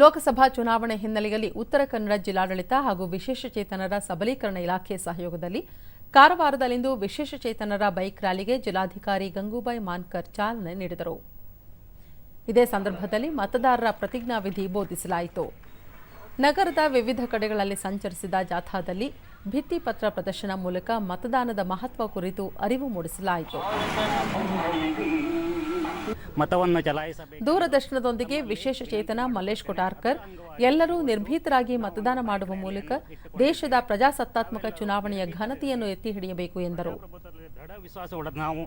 ಲೋಕಸಭಾ ಚುನಾವಣೆ ಹಿನ್ನೆಲೆಯಲ್ಲಿ ಉತ್ತರ ಕನ್ನಡ ಜಿಲ್ಲಾಡಳಿತ ಹಾಗೂ ವಿಶೇಷಚೇತನರ ಸಬಲೀಕರಣ ಇಲಾಖೆ ಸಹಯೋಗದಲ್ಲಿ ಕಾರವಾರದಲ್ಲಿಂದು ವಿಶೇಷಚೇತನರ ಬೈಕ್ ರ್ಯಾಲಿಗೆ ಜಿಲ್ಲಾಧಿಕಾರಿ ಗಂಗೂಬಾಯಿ ಮಾನ್ಕರ್ ಚಾಲನೆ ನೀಡಿದರು. ಇದೇ ಸಂದರ್ಭದಲ್ಲಿ ಮತದಾರರ ಪ್ರತಿಜ್ಞಾವಿಧಿ ಬೋಧಿಸಲಾಯಿತು. ನಗರದ ವಿವಿಧ ಕಡೆಗಳಲ್ಲಿ ಸಂಚರಿಸಿದ ಜಾಥಾದಲ್ಲಿ ಭಿತ್ತಿಪತ್ರ ಪ್ರದರ್ಶನ ಮೂಲಕ ಮತದಾನದ ಮಹತ್ವ ಕುರಿತು ಅರಿವು ಮೂಡಿಸಲಾಯಿತು. ಮತವನ್ನು ಚಲಾಯಿಸಬೇಕು. ದೂರದರ್ಶನದೊಂದಿಗೆ ವಿಶೇಷ ಚೇತನ ಮಲ್ಲೇಶ್ ಕೊಟಾರ್ಕರ್ ಎಲ್ಲರೂ ನಿರ್ಭೀತರಾಗಿ ಮತದಾನ ಮಾಡುವ ಮೂಲಕ ದೇಶದ ಪ್ರಜಾಸತ್ತಾತ್ಮಕ ಚುನಾವಣೆಯ ಘನತೆಯನ್ನು ಎತ್ತಿ ಹಿಡಿಯಬೇಕು ಎಂದರು. ದೃಢ ನಾವು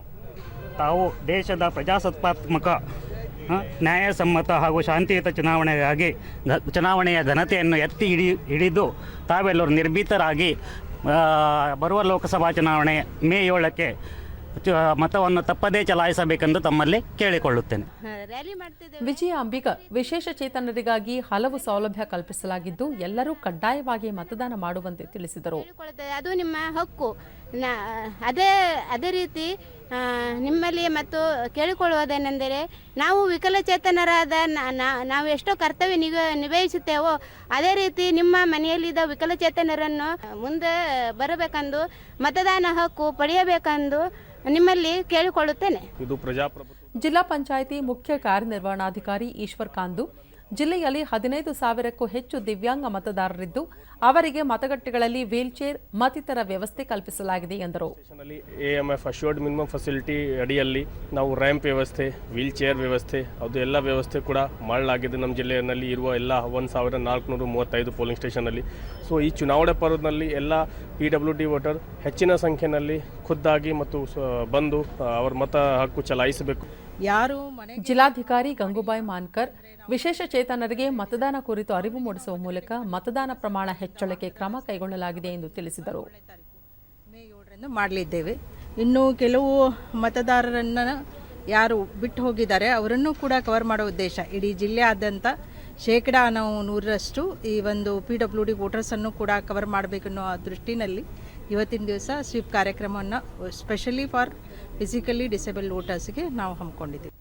ತಾವು ದೇಶದ ಪ್ರಜಾಸತ್ತಾತ್ಮಕ ನ್ಯಾಯಸಮ್ಮತ ಹಾಗೂ ಶಾಂತಿಯುತ ಚುನಾವಣೆಗಾಗಿ ಚುನಾವಣೆಯ ಘನತೆಯನ್ನು ಎತ್ತಿ ಹಿಡಿ ಹಿಡಿದು ತಾವೆಲ್ಲರೂ ನಿರ್ಭೀತರಾಗಿ ಬರುವ ಲೋಕಸಭಾ ಚುನಾವಣೆ ಮೇ ಏಳಕ್ಕೆ ಮತವನ್ನು ತಪ್ಪದೇ ಚಲಾಯಿಸಬೇಕೆಂದು ತಮ್ಮಲ್ಲಿ ಕೇಳಿಕೊಳ್ಳುತ್ತೇನೆ. ವಿಜಯ ಅಂಬಿಗ ವಿಶೇಷ ಚೇತನರಿಗಾಗಿ ಹಲವು ಸೌಲಭ್ಯ ಕಲ್ಪಿಸಲಾಗಿದ್ದು ಎಲ್ಲರೂ ಕಡ್ಡಾಯವಾಗಿ ಮತದಾನ ಮಾಡುವಂತೆ ತಿಳಿಸಿದರು. ಅದು ನಿಮ್ಮ ಹಕ್ಕು. ನಾ ಅದೇ ಅದೇ ರೀತಿ ನಿಮ್ಮಲ್ಲಿ ಮತ್ತು ಕೇಳಿಕೊಳ್ಳುವುದೇನೆಂದರೆ ನಾವು ವಿಕಲಚೇತನರಾದ ನಾ- ನಾ- ನಾವು ಎಷ್ಟೋ ಕರ್ತವ್ಯ ನಿಗ ನಿಭಾಯಿಸುತ್ತೇವೋ ಅದೇ ರೀತಿ ನಿಮ್ಮ ಮನೆಯಲ್ಲಿದ್ದ ವಿಕಲಚೇತನರನ್ನು ಮುಂದೆ ಬರಬೇಕೆಂದು ಮತದಾನ ಹಕ್ಕು ಪಡೆಯಬೇಕೆಂದು ನಿಮ್ಮಲ್ಲಿ ಕೇಳಿಕೊಳ್ಳುತ್ತೇನೆ. ಇದು ಪ್ರಜಾಪ್ರಭುತ್ವ. ಜಿಲ್ಲಾ ಪಂಚಾಯಿತಿ ಮುಖ್ಯ ಕಾರ್ಯನಿರ್ವಹಣಾಧಿಕಾರಿ ಈಶ್ವರ್ ಕಾಂದು ಜಿಲ್ಲೆಯಲ್ಲಿ ಹದಿನೈದು ಸಾವಿರಕ್ಕೂ ಹೆಚ್ಚು ದಿವ್ಯಾಂಗ ಮತದಾರರಿದ್ದು ಅವರಿಗೆ ಮತಗಟ್ಟೆಗಳಲ್ಲಿ ವೀಲ್ಚೇರ್ ಮತ್ತಿತರ ವ್ಯವಸ್ಥೆ ಕಲ್ಪಿಸಲಾಗಿದೆ ಎಂದರು. AMF A M F assured minimum facility ಅಡಿಯಲ್ಲಿ ನಾವು ರ್ಯಾಂಪ್ ವ್ಯವಸ್ಥೆ ವೀಲ್ಚೇರ್ ವ್ಯವಸ್ಥೆ ಅದು ಎಲ್ಲ ವ್ಯವಸ್ಥೆ ಕೂಡ ಮಾಡಲಾಗಿದೆ ನಮ್ಮ ಜಿಲ್ಲೆಯಲ್ಲಿ ಇರುವ ಎಲ್ಲ ಒಂದು ಸಾವಿರದ ನಾಲ್ಕುನೂರ ಮೂವತ್ತೈದು ಪೋಲಿಂಗ್ ಸ್ಟೇಷನಲ್ಲಿ ಸೊ ಈ ಚುನಾವಣೆ ಪರ್ವದಲ್ಲಿ ಎಲ್ಲ ಪಿ ಡಬ್ಲ್ಯೂ ಡಿ ವೋಟರ್ ಹೆಚ್ಚಿನ ಸಂಖ್ಯೆಯಲ್ಲಿ ಖುದ್ದಾಗಿ ಮತ್ತು ಬಂದು ಅವರ ಮತ ಹಕ್ಕು ಚಲಾಯಿಸಬೇಕು. ಯಾರು ಮನೆ ಜಿಲ್ಲಾಧಿಕಾರಿ ಗಂಗೂಬಾಯಿ ಮಾನ್ಕರ್ ವಿಶೇಷ ಚೇತನರಿಗೆ ಮತದಾನ ಕುರಿತು ಅರಿವು ಮೂಡಿಸುವ ಮೂಲಕ ಮತದಾನ ಪ್ರಮಾಣ ಹೆಚ್ಚಳಕ್ಕೆ ಕ್ರಮ ಕೈಗೊಳ್ಳಲಾಗಿದೆ ಎಂದು ತಿಳಿಸಿದರು. ಮಾಡಲಿದ್ದೇವೆ. ಇನ್ನು ಕೆಲವು ಮತದಾರರನ್ನು ಯಾರು ಬಿಟ್ಟು ಹೋಗಿದ್ದಾರೆ, ಅವರನ್ನು ಕೂಡ ಕವರ್ ಮಾಡೋ ಉದ್ದೇಶ ಇಡೀ ಜಿಲ್ಲೆಯಾದ್ಯಂತ ಶೇಕಡ ನಾವು ನೂರರಷ್ಟು ಈ ಒಂದು ಪಿ ಡಬ್ಲ್ಯೂ ಡಿ ವೋಟರ್ಸನ್ನು ಕೂಡ ಕವರ್ ಮಾಡಬೇಕನ್ನೋ ದೃಷ್ಟಿನಲ್ಲಿ ಇವತ್ತಿನ ದಿವಸ ಸ್ವೀಪ್ ಕಾರ್ಯಕ್ರಮವನ್ನು ಸ್ಪೆಷಲಿ ಫಾರ್ ಫಿಸಿಕಲಿ ಡಿಸೇಬಲ್ ವೋಟರ್ಸ್ಗೆ ನಾವು ಹಮ್ಮಿಕೊಂಡಿದ್ದೀವಿ.